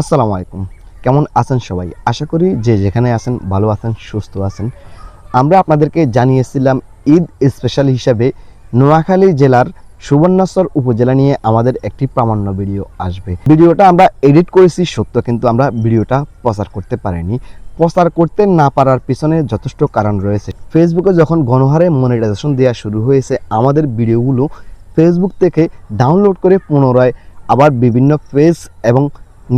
আসসালামু আলাইকুম। কেমন আছেন সবাই? আশা করি যে যেখানে আছেন, ভালো আছেন, সুস্থ আছেন। আমরা আপনাদেরকে জানিয়েছিলাম ঈদ স্পেশাল হিসাবে নোয়াখালী জেলার সুবর্ণাচর উপজেলা নিয়ে আমাদের একটি প্রামাণ্য ভিডিও আসবে। ভিডিওটা আমরা এডিট করেছি, সত্য কিন্তু আমরা ভিডিওটা প্রচার করতে পারিনি। প্রচার করতে না পারার পিছনে যথেষ্ট কারণ রয়েছে। ফেসবুকে যখন গণহারে মনিটাইজেশন দেওয়া শুরু হয়েছে, আমাদের ভিডিওগুলো ফেসবুক থেকে ডাউনলোড করে পুনরায় আবার বিভিন্ন পেজ এবং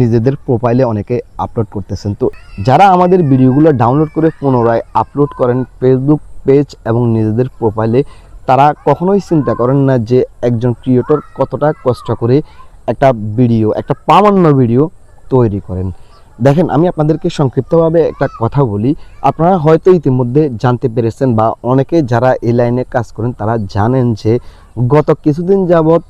নিজেদের প্রোফাইলে অনেকে আপলোড করতেছেন। তো যারা আমাদের ভিডিওগুলো ডাউনলোড করে পুনরায় আপলোড করেন ফেসবুক পেজ এবং নিজেদের প্রোফাইলে তারা কখনোই চিন্তা করেন না যে একজন ক্রিয়েটর কতটা কষ্ট করে একটা ভিডিও একটা প্রামাণ্য ভিডিও তৈরি করেন। দেখেন, আমি আপনাদেরকে সংক্ষিপ্তভাবে একটা কথা বলি। আপনারা হয়তো ইতিমধ্যে জানতে পেরেছেন বা অনেকে যারা এই লাইনে কাজ করেন, তারা জানেন যে গত কিছুদিন যাবৎ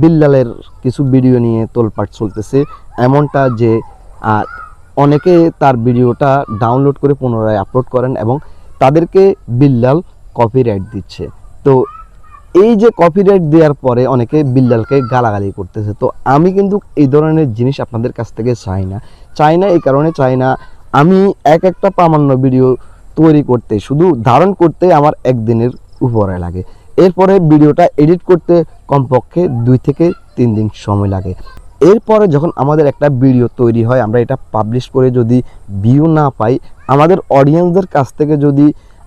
বিল্লালের কিছু ভিডিও নিয়ে তোলপাট চলতেছে। এমনটা যে অনেকে তার ভিডিওটা ডাউনলোড করে পুনরায় আপলোড করেন এবং তাদেরকে বিল্লাল কপিরাইট দিচ্ছে। তো এই যে কপিরাইট দেওয়ার পরে অনেকে বিল্লালকে গালাগালি করতেছে। তো আমি কিন্তু এই ধরনের জিনিস আপনাদের কাছ থেকে চাই না। চাই না এই কারণে চাই না, আমি এক একটা প্রামাণ্য ভিডিও তৈরি করতে, শুধু ধারণ করতে আমার একদিনের উপরে লাগে। এরপরে ভিডিওটা এডিট করতে কমপক্ষে দুই থেকে তিন দিন সময় লাগে। এরপরে যখন আমাদের একটা ভিডিও তৈরি হয়, আমরা এটা পাবলিশ করে যদি ভিউ না পাই, আমাদের অডিয়েন্সদের কাছ থেকে যদি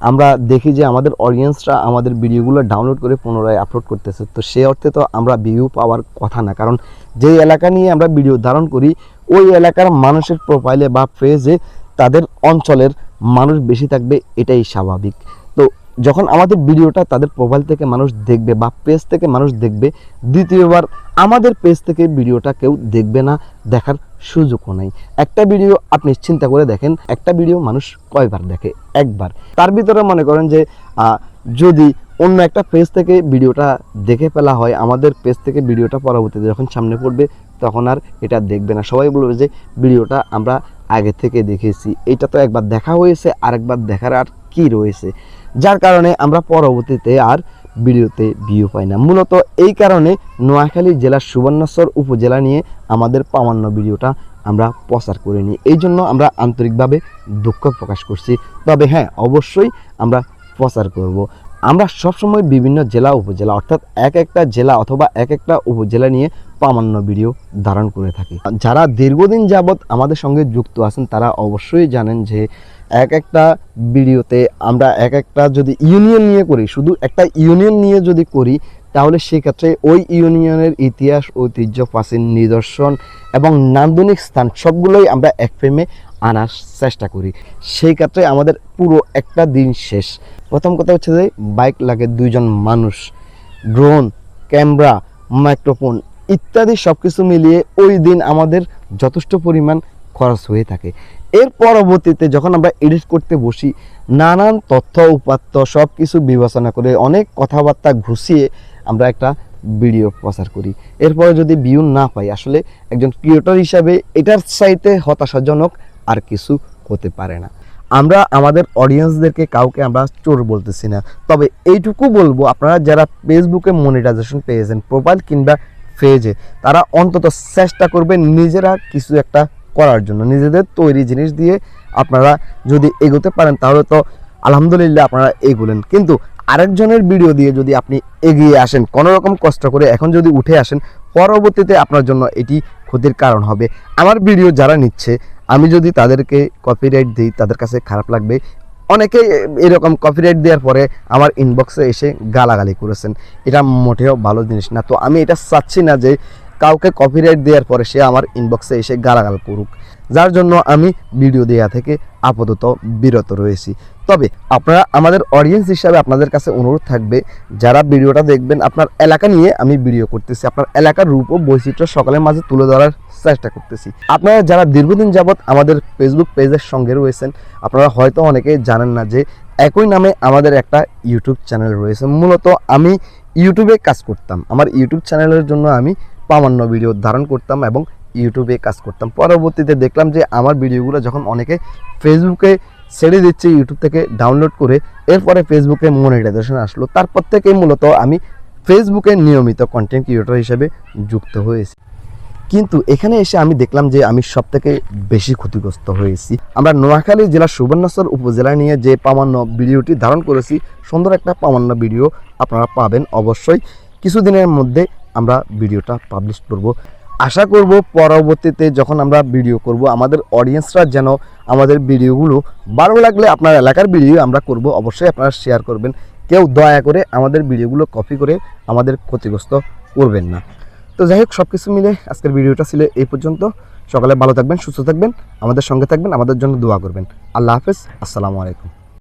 আমরা দেখি যে আমাদের অডিয়েন্সরা আমাদের ভিডিওগুলো ডাউনলোড করে পুনরায় আপলোড করতেছে, তো সে অর্থে তো আমরা ভিউ পাওয়ার কথা না। কারণ যে এলাকা নিয়ে আমরা ভিডিও ধারণ করি, ওই এলাকার মানুষের প্রোফাইলে বা পেজে তাদের অঞ্চলের মানুষ বেশি থাকবে, এটাই স্বাভাবিক। যখন আমাদের ভিডিওটা তাদের প্রোফাইল থেকে মানুষ দেখবে বা পেজ থেকে মানুষ দেখবে, দ্বিতীয়বার আমাদের পেজ থেকে ভিডিওটা কেউ দেখবে না, দেখার সুযোগও নেই। একটা ভিডিও আপনি চিন্তা করে দেখেন, একটা ভিডিও মানুষ কয়বার দেখে? একবার। তার ভিতরে মনে করেন যে যদি অন্য একটা পেজ থেকে ভিডিওটা দেখে ফেলা হয়, আমাদের পেজ থেকে ভিডিওটা পরবর্তীতে যখন সামনে পড়বে, তখন আর এটা দেখবে না। সবাই বলবে যে, ভিডিওটা আমরা আগে থেকে দেখেছি। এটা তো একবার দেখা হয়েছে, আরেকবার দেখার আর কি রয়েছে, যার কারণে আমরা পরবর্তীতে আর ভিডিওতে ভিউ পাই না। মূলত এই কারণে নোয়াখালী জেলার সুবর্ণস্বর উপজেলা নিয়ে আমাদের প্রামাণ্য ভিডিওটা আমরা প্রচার করে নিই। এই জন্য আমরা আন্তরিকভাবে দুঃখ প্রকাশ করছি। তবে হ্যাঁ অবশ্যই আমরা প্রচার করব। আমরা সবসময় বিভিন্ন জেলা, উপজেলা, অর্থাৎ এক একটা জেলা অথবা এক একটা উপজেলা নিয়ে প্রামাণ্য ভিডিও ধারণ করে থাকি। যারা দীর্ঘদিন যাবৎ আমাদের সঙ্গে যুক্ত আছেন, তারা অবশ্যই জানেন যে এক একটা ভিডিওতে আমরা এক একটা যদি ইউনিয়ন নিয়ে করি, শুধু একটা ইউনিয়ন নিয়ে যদি করি তাহলে সেক্ষেত্রে ওই ইউনিয়নের ইতিহাস, ঐতিহ্য, প্রাচীন নিদর্শন এবং নান্দনিক স্থান সবগুলোই আমরা এক ফ্রেমে আনার চেষ্টা করি। সেই ক্ষেত্রে আমাদের পুরো একটা দিন শেষ। প্রথম কথা হচ্ছে যে বাইক লাগে দুইজন মানুষ, ড্রোন, ক্যামেরা, মাইক্রোফোন ইত্যাদি সব কিছু মিলিয়ে ওই দিন আমাদের যথেষ্ট পরিমাণ খরচ হয়ে থাকে। এর পরবর্তীতে যখন আমরা এডিট করতে বসি, নানান তথ্য, উপাত্ত সব কিছু বিবেচনা করে অনেক কথাবার্তা ঘুষিয়ে আমরা একটা ভিডিও প্রচার করি। এরপরে যদি ভিউ না পাই, আসলে একজন ক্রিয়েটর হিসাবে এটার চাইতে হতাশাজনক আর কিছু হতে পারে না। আমরা আমাদের অডিয়েন্সদেরকে কাউকে আমরা চোর বলতেছি না। তবে এইটুকু বলব, আপনারা যারা ফেসবুকে মনিটাইজেশন পেয়েছেন প্রোফাইল কিংবা পেজে তারা অন্তত চেষ্টা করবেন নিজেরা কিছু একটা করার জন্য। নিজেদের তৈরি জিনিস দিয়ে আপনারা যদি এগোতে পারেন, তাহলে তো আলহামদুলিল্লাহ আপনারা এগোলেন। কিন্তু আরেকজনের ভিডিও দিয়ে যদি আপনি এগিয়ে আসেন কোনো রকম কষ্ট করে এখন যদি উঠে আসেন, পরবর্তীতে আপনার জন্য এটি ক্ষতির কারণ হবে। আমার ভিডিও যারা নিচ্ছে, আমি যদি তাদেরকে কপিরাইট দিই, তাদের কাছে খারাপ লাগবে। অনেকে এরকম কপিরাইট দেওয়ার পরে আমার ইনবক্সে এসে গালাগালি করেছেন। এটা মোটেও ভালো জিনিস না। তো আমি এটা চাচ্ছি না যে কাউকে কপিরাইট দেওয়ার পরে সে আমার ইনবক্সে এসে গালাগাল করুক। যার জন্য আমি ভিডিও দেওয়া থেকে আপাতত বিরত রয়েছি। তবে আপনারা আমাদের অডিয়েন্স হিসাবে আপনাদের কাছে অনুরোধ থাকবে, যারা ভিডিওটা দেখবেন, আপনার এলাকা নিয়ে আমি ভিডিও করতেছি। আপনার এলাকার রূপ ও বৈচিত্র্য সকলের মাঝে তুলে ধরার চেষ্টা করতেছি। আপনারা যারা দীর্ঘদিন যাবৎ আমাদের ফেসবুক পেজের সঙ্গে রয়েছেন, আপনারা হয়তো অনেকে জানেন না যে একই নামে আমাদের একটা ইউটিউব চ্যানেল রয়েছে। মূলত আমি ইউটিউবে কাজ করতাম। আমার ইউটিউব চ্যানেলের জন্য আমি প্রামাণ্য ভিডিও ধারণ করতাম এবং ইউটিউবে কাজ করতাম। পরবর্তীতে দেখলাম যে আমার ভিডিওগুলো যখন অনেকে ফেসবুকে ছেড়ে দিচ্ছে ইউটিউব থেকে ডাউনলোড করে, এরপরে ফেসবুকে মনিটাইজেশন আসলো। তারপর থেকেই মূলত আমি ফেসবুকে নিয়মিত কন্টেন্ট ক্রিয়েটর হিসেবে যুক্ত হয়েছি। কিন্তু এখানে এসে আমি দেখলাম যে আমি সব থেকে বেশি ক্ষতিগ্রস্ত হয়েছি। আমরা নোয়াখালী জেলার সুবর্ণচর উপজেলা নিয়ে যে প্রামাণ্য ভিডিওটি ধারণ করেছি, সুন্দর একটা প্রামাণ্য ভিডিও আপনারা পাবেন অবশ্যই। কিছুদিনের মধ্যে আমরা ভিডিওটা পাবলিশ করব। আশা করব পরবর্তীতে যখন আমরা ভিডিও করব, আমাদের অডিয়েন্সরা যেন আমাদের ভিডিওগুলো ভালো লাগলে আপনার এলাকার ভিডিও আমরা করব। অবশ্যই আপনারা শেয়ার করবেন। কেউ দয়া করে আমাদের ভিডিওগুলো কপি করে আমাদের ক্ষতিগ্রস্ত করবেন না। তো যাই হোক সব কিছু মিলে আজকের ভিডিওটা ছিল এই পর্যন্ত। সকালে ভালো থাকবেন, সুস্থ থাকবেন, আমাদের সঙ্গে থাকবেন, আমাদের জন্য দোয়া করবেন। আল্লাহ হাফেজ, আসসালামু আলাইকুম।